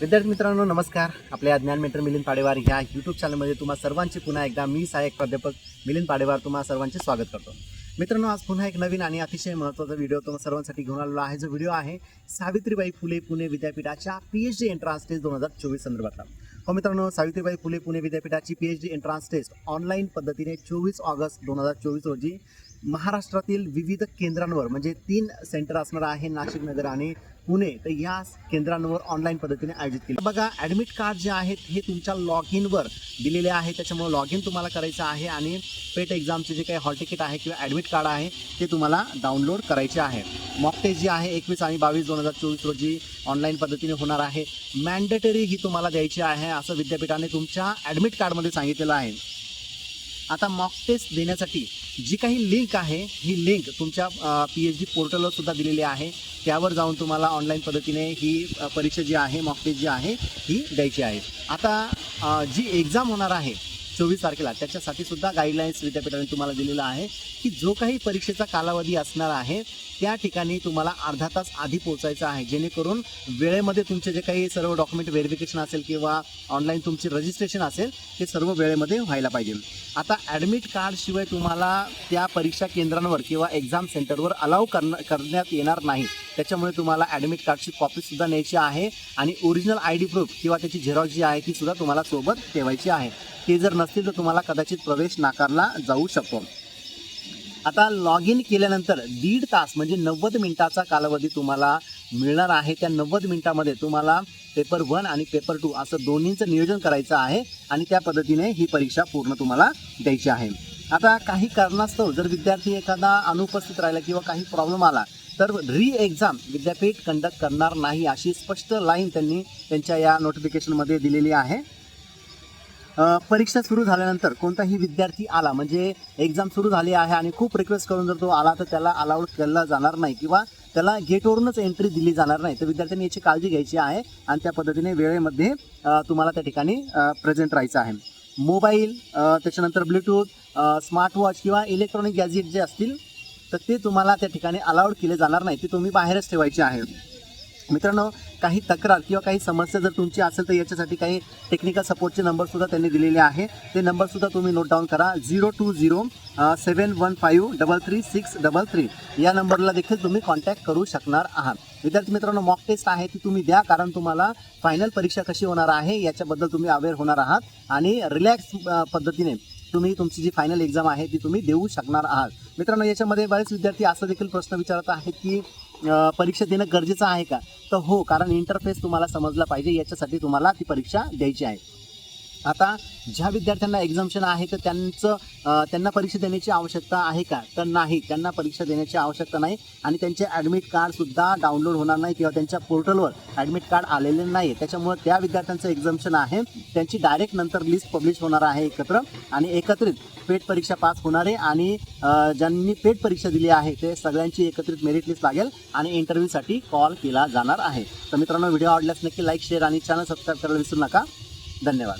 विद्यार्थी मित्रांनो नमस्कार. आपल्या ज्ञान मेंटर मिलिंद पाडेवार ह्या यूट्यूब चॅनलमध्ये तुम्हा सर्वांचे पुन्हा एकदा मी सहाय्यक प्राध्यापक मिलिंद पाडेवार तुम्हा सर्वांचे स्वागत करतो. मित्रांनो आज पुन्हा एक नवीन आणि अतिशय महत्त्वाचा व्हिडिओ तुम्हा सर्वांसाठी घेऊन आलेला आहे. जो व्हिडिओ आहे सावित्रीबाई फुले पुणे विद्यापीठाच्या P H D entrance test दोन हजार चोवीस संदर्भातला. हो मित्रांनो सावित्रीबाई फुले पुणे विद्यापीठाची P H D entrance test online पद्धतीने चोवीस ऑगस्ट दोन हजार चोवीस रोजी महाराष्ट्रातील विविध केंद्रांवर म्हणजे तीन सेंटर असणार आहे नाशिक नगर आणि पुणे तर या केंद्रांवर ऑनलाईन पद्धतीने आयोजित केले. बघा ॲडमिट कार्ड जे आहेत हे तुमच्या लॉग इनवर दिलेले आहे. त्याच्यामुळे लॉग इन तुम्हाला करायचं आहे आणि पेट एक्झामचे जे काही हॉल तिकीट आहे किंवा ॲडमिट कार्ड आहे ते तुम्हाला डाउनलोड करायचे आहे. मॉक टेस्ट जी आहे एकवीस आणि बावीस दोन हजार चोवीस रोजी ऑनलाईन पद्धतीने होणार आहे. मॅन्डेटरी ही तुम्हाला द्यायची आहे असं विद्यापीठाने तुमच्या ॲडमिट कार्डमध्ये सांगितलेलं आहे. आता मॉक टेस्ट देण्यासाठी जी काही लिंक आहे ही लिंक तुमच्या पी एच डी पोर्टलवर सुद्धा दिलेली आहे. त्यावर जाऊन तुम्हाला ऑनलाईन पद्धतीने ही परीक्षा जी आहे मॉक टेस्ट जी आहे ही द्यायची आहे. आता जी एक्झाम होणार आहे चोवीस तारखेला. त्याच्यासाठी सुद्धा गाईडलाईन्स विद्यापीठाने तुम्हाला दिलेला आहे की जो काही परीक्षेचा कालावधी असणार आहे त्या ठिकाणी तुम्हाला अर्धा तास आधी पोहोचायचं आहे. जेणेकरून वेळेमध्ये तुमचे जे काही सर्व डॉक्युमेंट व्हेरिफिकेशन असेल किंवा ऑनलाईन तुमचे रजिस्ट्रेशन असेल ते सर्व वेळेमध्ये व्हायला पाहिजे. आता ॲडमिट कार्डशिवाय तुम्हाला त्या परीक्षा केंद्रांवर किंवा एक्झाम सेंटरवर अलाव करण करण्यात येणार नाही. त्याच्यामुळे तुम्हाला ॲडमिट कार्डची कॉपीसुद्धा न्यायची आहे आणि ओरिजिनल आय डी प्रूफ किंवा त्याची झेरॉक्स जी आहे ती सुद्धा तुम्हाला सोबत ठेवायची आहे. ते जर न असतील तर तुम्हाला कदाचित प्रवेश नाकारला जाऊ शकतो. आता लॉग इन केल्यानंतर दीड तास म्हणजे नव्वद मिनिटाचा कालावधी तुम्हाला मिळणार आहे. त्या नव्वद मिनिटामध्ये तुम्हाला पेपर वन आणि पेपर टू असं दोन्हींचं नियोजन करायचं आहे आणि त्या पद्धतीने ही परीक्षा पूर्ण तुम्हाला द्यायची आहे. आता काही कारणास्तव जर विद्यार्थी एखादा अनुपस्थित राहिला किंवा काही प्रॉब्लेम आला तर री एक्झाम विद्यापीठ कंडक्ट करणार नाही अशी स्पष्ट लाईन त्यांनी त्यांच्या या नोटिफिकेशनमध्ये दिलेली आहे. परीक्षा सुरू झाल्यानंतर कोणताही विद्यार्थी आला म्हणजे एक्झाम सुरू झाली आहे आणि खूप रिक्वेस्ट करून जर तो आला तर त्याला अलाउड केला जाणार नाही किंवा त्याला गेटवरूनच एंट्री दिली जाणार नाही तर विद्यार्थ्यांनी याची काळजी घ्यायची आहे आणि त्या पद्धतीने वेळेमध्ये तुम्हाला त्या ठिकाणी प्रेझेंट राहायचं आहे. मोबाईल त्याच्यानंतर ब्लूटूथ स्मार्टवॉच किंवा इलेक्ट्रॉनिक गॅजेट जे असतील तर ते तुम्हाला त्या ठिकाणी अलाउड केले जाणार नाही ते तुम्ही बाहेरच ठेवायचे आहे. मित्रांनो काही तक्रार किंवा काही समस्या जर तुमची असेल तर याच्यासाठी काही टेक्निकल सपोर्टचे नंबरसुद्धा त्यांनी दिलेले आहे. ते नंबरसुद्धा तुम्ही नोट डाऊन करा. Zero two zero seven one five double three six double three या नंबरला देखील तुम्ही कॉन्टॅक्ट करू शकणार आहात. विद्यार्थी मित्रांनो मॉक टेस्ट आहे ती तुम्ही द्या कारण तुम्हाला फायनल परीक्षा कशी होणार आहे याच्याबद्दल तुम्ही अवेअर होणार आहात आणि रिलॅक्स पद्धतीने तुम्ही तुमची जी फायनल एक्झाम आहे ती तुम्ही देऊ शकणार आहात. मित्रांनो याच्यामध्ये बरेच विद्यार्थी असा देखील प्रश्न विचारत आहेत की परीक्षा देणं गरजेचं आहे का? तर हो कारण इंटरफेस तुम्हाला समजला पाहिजे याच्यासाठी तुम्हाला ती परीक्षा द्यायची आहे. आता ज्या विद्यार्थ्यांना एक्झाम्शन आहे तर त्यांचं त्यांना परीक्षा देण्याची आवश्यकता आहे का? तर नाही. त्यांना परीक्षा देण्याची आवश्यकता नाही आणि त्यांचे ॲडमिट कार्डसुद्धा डाउनलोड होणार नाही किंवा त्यांच्या पोर्टलवर ॲडमिट कार्ड आलेले नाही त्याच्यामुळे त्या विद्यार्थ्यांचं एक्झाम्शन आहे. त्यांची डायरेक्ट नंतर लिस्ट पब्लिश होणार आहे एकत्र आणि एकत्रित पेट परीक्षा पास होणारे आणि ज्यांनी पेट परीक्षा दिली आहे ते सगळ्यांची एकत्रित मेरिट लिस्ट लागेल आणि इंटरव्ह्यूसाठी कॉल केला जाणार आहे. तर मित्रांनो व्हिडिओ आवडल्यास नक्की लाईक शेअर आणि चॅनल सबस्क्राईब करायला विसरू नका. धन्यवाद.